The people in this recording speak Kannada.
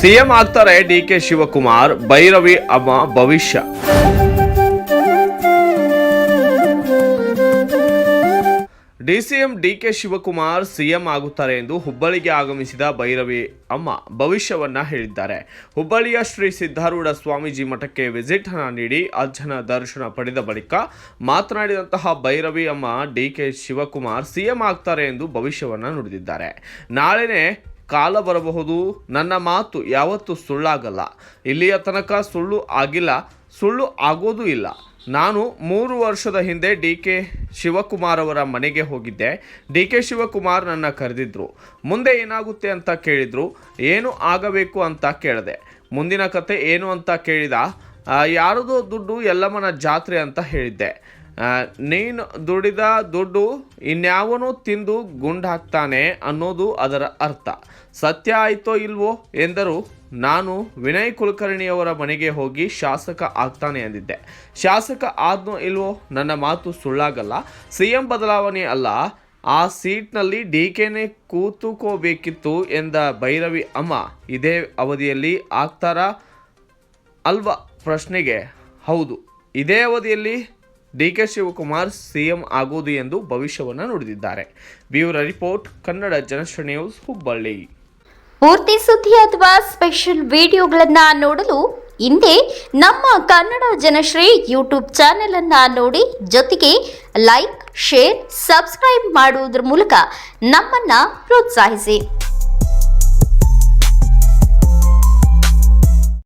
ಸಿಎಂ ಆಗ್ತಾರೆ ಡಿ ಕೆ ಶಿವಕುಮಾರ್, ಭೈರವಿ ಅಮ್ಮ ಭವಿಷ್ಯ. ಡಿಸಿಎಂ ಡಿಕೆ ಶಿವಕುಮಾರ್ ಸಿಎಂ ಆಗುತ್ತಾರೆ ಎಂದು ಹುಬ್ಬಳ್ಳಿಗೆ ಆಗಮಿಸಿದ ಭೈರವಿ ಅಮ್ಮ ಭವಿಷ್ಯವನ್ನ ಹೇಳಿದ್ದಾರೆ. ಹುಬ್ಬಳ್ಳಿಯ ಶ್ರೀ ಸಿದ್ಧಾರೂಢ ಸ್ವಾಮೀಜಿ ಮಠಕ್ಕೆ ವಿಸಿಟ್ ನೀಡಿ ಅಜ್ಜನ ದರ್ಶನ ಪಡೆದ ಬಳಿಕ ಮಾತನಾಡಿದಂತಹ ಭೈರವಿ ಅಮ್ಮ ಡಿ ಕೆ ಶಿವಕುಮಾರ್ ಸಿಎಂ ಆಗ್ತಾರೆ ಎಂದು ಭವಿಷ್ಯವನ್ನ ನುಡಿದಿದ್ದಾರೆ. ನಾಳೆನೆ ಕಾಲ ಬರಬಹುದು. ನನ್ನ ಮಾತು ಯಾವತ್ತೂ ಸುಳ್ಳಾಗಲ್ಲ. ಇಲ್ಲಿಯ ತನಕ ಸುಳ್ಳು ಆಗಿಲ್ಲ. ಸುಳ್ಳು ಆಗೋದೂ ಇಲ್ಲ. ನಾನು ಮೂರು ವರ್ಷದ ಹಿಂದೆ ಡಿ ಕೆ ಶಿವಕುಮಾರ್ ಅವರ ಮನೆಗೆ ಹೋಗಿದ್ದೆ. ಡಿ ಕೆ ಶಿವಕುಮಾರ್ ನನ್ನ ಕರೆದಿದ್ದರು ಮುಂದೆ ಏನಾಗುತ್ತೆ ಅಂತ ಕೇಳಿದರು. ಏನು ಆಗಬೇಕು ಅಂತ ಕೇಳಿದೆ. ಮುಂದಿನ ಕತೆ ಏನು ಅಂತ ಕೇಳಿದ? ಯಾರದೋ ದುಡ್ಡು ಎಲ್ಲಮ್ಮನ ಜಾತ್ರೆ ಅಂತ ಹೇಳಿದ್ದೆ. ನೀನು ದುಡಿದ ದುಡ್ಡು ಇನ್ಯಾವನು ತಿಂದು ಗುಂಡು ಹಾಕ್ತಾನೆ ಅನ್ನೋದು ಅದರ ಅರ್ಥ. ಸತ್ಯ ಆಯಿತೋ ಇಲ್ವೋ ಎಂದರು. ನಾನು ವಿನಯ್ ಕುಲಕರ್ಣಿಯವರ ಮನೆಗೆ ಹೋಗಿ ಶಾಸಕ ಆಗ್ತಾನೆ ಅಂದಿದ್ದೆ. ಶಾಸಕ ಆದ್ನೋ ಇಲ್ವೋ ನನ್ನ ಮಾತು ಸುಳ್ಳಾಗಲ್ಲ. ಸಿ ಎಂ ಬದಲಾವಣೆ ಅಲ್ಲ. ಆ ಸೀಟ್ನಲ್ಲಿ ಡಿ ಕೆನೇ ಕೂತುಕೋಬೇಕಿತ್ತು ಎಂದ ಭೈರವಿ ಅಮ್ಮ. ಇದೇ ಅವಧಿಯಲ್ಲಿ ಆಗ್ತಾರಾ ಅಲ್ವಾ ಪ್ರಶ್ನೆಗೆ? ಹೌದು. ಇದೇ ಅವಧಿಯಲ್ಲಿ ಡಿ ಕೆ ಶಿವಕುಮಾರ್ ಸಿಎಂ ಆಗುವುದು ಎಂದು ಭವಿಷ್ಯವನ್ನು ನುಡಿದಿದ್ದಾರೆ. Bureau report, Kannada Janashree news, Hubballi. ಪೂರ್ತಿ ಸುದ್ದಿ ಅಥವಾ ಸ್ಪೆಷಲ್ ವಿಡಿಯೋಗಳನ್ನ ನೋಡಲು ಹಿಂದೆ ನಮ್ಮ ಕನ್ನಡ ಜನಶ್ರೀ ಯೂಟ್ಯೂಬ್ ಚಾನೆಲ್ ಅನ್ನ ನೋಡಿ. ಜೊತೆಗೆ ಲೈಕ್, ಶೇರ್, ಸಬ್ಸ್ಕ್ರೈಬ್ ಮಾಡುವುದರ ಮೂಲಕ ನಮ್ಮನ್ನ ಪ್ರೋತ್ಸಾಹಿಸಿ.